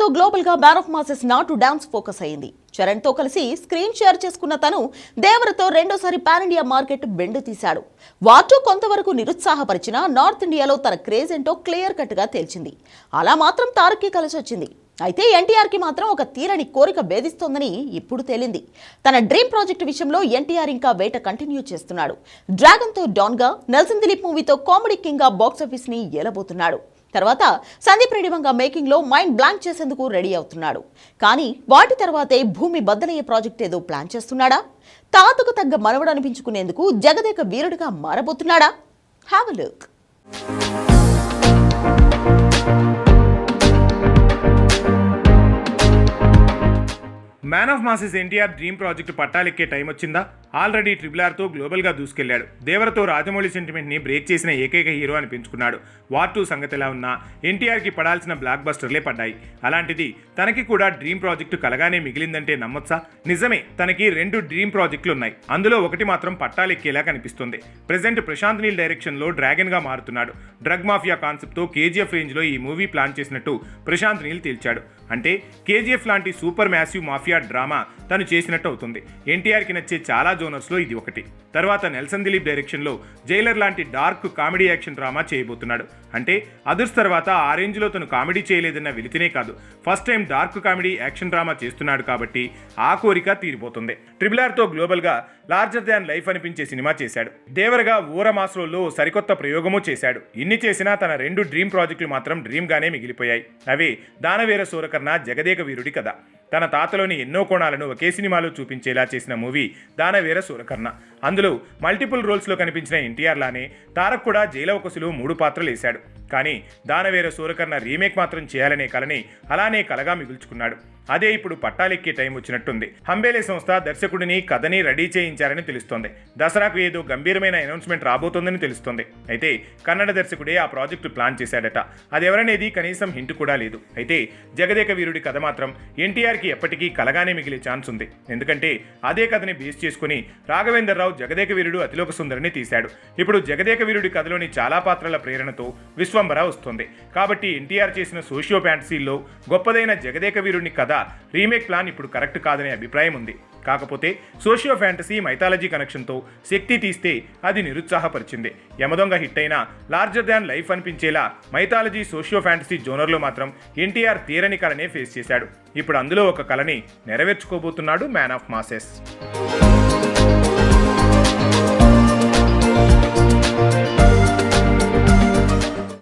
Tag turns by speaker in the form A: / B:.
A: తో గ్లోబల్గా man of masses నాటు డాన్స్ ఫోకస్ అయింది. చరణ్తో కలిసి స్క్రీన్ షేర్ చేసుకున్న తను దేవరతో రెండోసారి పాన్ ఇండియా మార్కెట్ బెండు తీశాడు. వాటు కొంతవరకు నిరుత్సాహపరిచిన నార్త్ ఇండియాలో తన క్రేజ్ ఏంటో క్లియర్ కట్గా తేల్చింది. అలా మాత్రం తారక్కి కలిసి వచ్చింది అయితే ఎన్టీఆర్కి మాత్రం ఒక తీరని కోరిక భేదిస్తోందని ఇప్పుడు తేలింది. తన డ్రీమ్ ప్రాజెక్ట్ విషయంలో ఎన్టీఆర్ ఇంకా వేట కంటిన్యూ చేస్తున్నాడు. డ్రాగన్తో డాన్గా నెల్సన్ దిలీప్ మూవీతో కామెడీ కింగ్గా బాక్స్ ఆఫీస్ని ఏలబోతున్నాడు. తర్వాత సందీప్ రెడ్డివంగ మేకింగ్లో మైండ్ బ్లాంక్ చేసేందుకు రెడీ అవుతున్నాడు. కానీ వాటి తర్వాతే భూమి బద్దలయ్యే ప్రాజెక్ట్ ఏదో ప్లాన్ చేస్తున్నాడా? తాతకు తగ్గ మనవడు అనిపించుకునేందుకు జగదేక వీరుడిగా మారబోతున్నాడా? Have look
B: man of masses NTR dream project పట్టాలెక్కే time వచ్చిందా? ఆల్రెడీ ట్రిపుల్ ఆర్తో గ్లోబల్గా దూసుకెళ్ళాడు. దేవరతో రాజమౌళి సెంటిమెంట్ని బ్రేక్ చేసిన ఏకైక హీరో అనిపించుకున్నాడు వార్ టూ సంగతి ఎలా ఉన్నా ఎన్టీఆర్కి పడాల్సిన బ్లాక్ బస్టర్లే పడ్డాయి. అలాంటిది తనకి కూడా డ్రీమ్ ప్రాజెక్టు కలగానే మిగిలిందంటే నమ్మొచ్చా? నిజమే తనకి రెండు డ్రీమ్ ప్రాజెక్టులు ఉన్నాయి. అందులో ఒకటి మాత్రం పట్టాలెక్కేలా కనిపిస్తుంది. ప్రెసెంట్ ప్రశాంత్ నీల్ డైరెక్షన్లో డ్రాగన్గా మారుతున్నాడు. డ్రగ్ మాఫియా కాన్సెప్ట్తో కేజీఎఫ్ రేంజ్లో ఈ మూవీ ప్లాన్ చేసినట్టు ప్రశాంత్ నీల్ తేల్చాడు. అంటే కేజీఎఫ్ లాంటి సూపర్ మ్యాసివ్ మాఫియా డ్రామా తను చేసినట్టు అవుతుంది. ఎన్టీఆర్కి నచ్చే చాలా జోనర్స్లో ఇది ఒకటి. తర్వాత నెల్సన్ దిలీప్ డైరెక్షన్లో జైలర్ లాంటి డార్క్ కామెడీ యాక్షన్ డ్రామా చేయబోతున్నాడు. అంటే అదర్స్ తర్వాత ఆ రేంజ్లో తను కామెడీ చేయలేదన్న వెలితినే కాదు. First time dark comedy action drama చేస్తున్నాడు కాబట్టి ఆ కోరిక తీరిపోతుంది. ట్రిబుల్ ఆర్తో గ్లోబల్గా లార్జర్ దాన్ లైఫ్ అనిపించే సినిమా చేశాడు. దేవరగా ఊర మాస్రోల్లో సరికొత్త ప్రయోగము చేశాడు. ఇన్ని చేసినా తన రెండు డ్రీమ్ ప్రాజెక్టులు మాత్రం డ్రీమ్గానే మిగిలిపోయాయి. అవే దానవీర సూరకర్ణ జగదేక వీరుడి కథ. తన తాతలోని ఎన్నో కోణాలను ఒకే సినిమాలో చూపించేలా చేసిన మూవీ దానవీర సూరకర్ణ. అందులో మల్టిపుల్ రోల్స్లో కనిపించిన ఎన్టీఆర్ లానే తారక్ కూడా జైలవకసులు మూడు పాత్రలు వేశాడు. కానీ దానవీర సూరకర్ణ రీమేక్ మాత్రం చేయాలనే కలని అలానే కలగా మిగుల్చుకున్నాడు. అదే ఇప్పుడు పట్టాలెక్కే టైం వచ్చినట్టుంది. హంబేలే సంస్థ దర్శకుడిని కథని రెడీ చేయించారని తెలుస్తోంది. దసరాకు ఏదో గంభీరమైన అనౌన్స్మెంట్ రాబోతోందని తెలుస్తోంది. అయితే కన్నడ దర్శకుడే ఆ ప్రాజెక్టు ప్లాన్ చేశాడట. అదెవరనేది కనీసం హింట్ కూడా లేదు. అయితే జగదేక వీరుడి కథ మాత్రం ఎన్టీఆర్కి ఎప్పటికీ కలగానే మిగిలే ఛాన్స్ ఉంది. ఎందుకంటే అదే కథని బేస్ చేసుకుని రాఘవేంద్రరావు జగదేక వీరుడు అతిలోక సుందరిని తీశాడు. ఇప్పుడు జగదేక వీరుడి కథలోని చాలా పాత్రల ప్రేరణతో విశ్వంబర వస్తుంది. కాబట్టి ఎన్టీఆర్ చేసిన సోషియో ఫ్యాంటసీల్లో గొప్పదైన జగదేక వీరుడిని కథ రీమేక్ ప్లాన్ ఇప్పుడు కరెక్ట్ కాదనే అభిప్రాయం ఉంది. కాకపోతే సోషియో ఫ్యాంటసీ మైథాలజీ కనెక్షన్తో శక్తి తీస్తే అది నిరుత్సాహపరిచింది. యమదొంగ హిట్ అయినా లార్జర్ దాన్ లైఫ్ అనిపించేలా మైథాలజీ సోషియో ఫ్యాంటసీ జోనర్లో మాత్రం ఎన్టీఆర్ తీరని కళనే ఫేస్ చేశాడు. ఇప్పుడు అందులో ఒక కళని నెరవేర్చుకోబోతున్నాడు మ్యాన్ ఆఫ్ మాసెస్.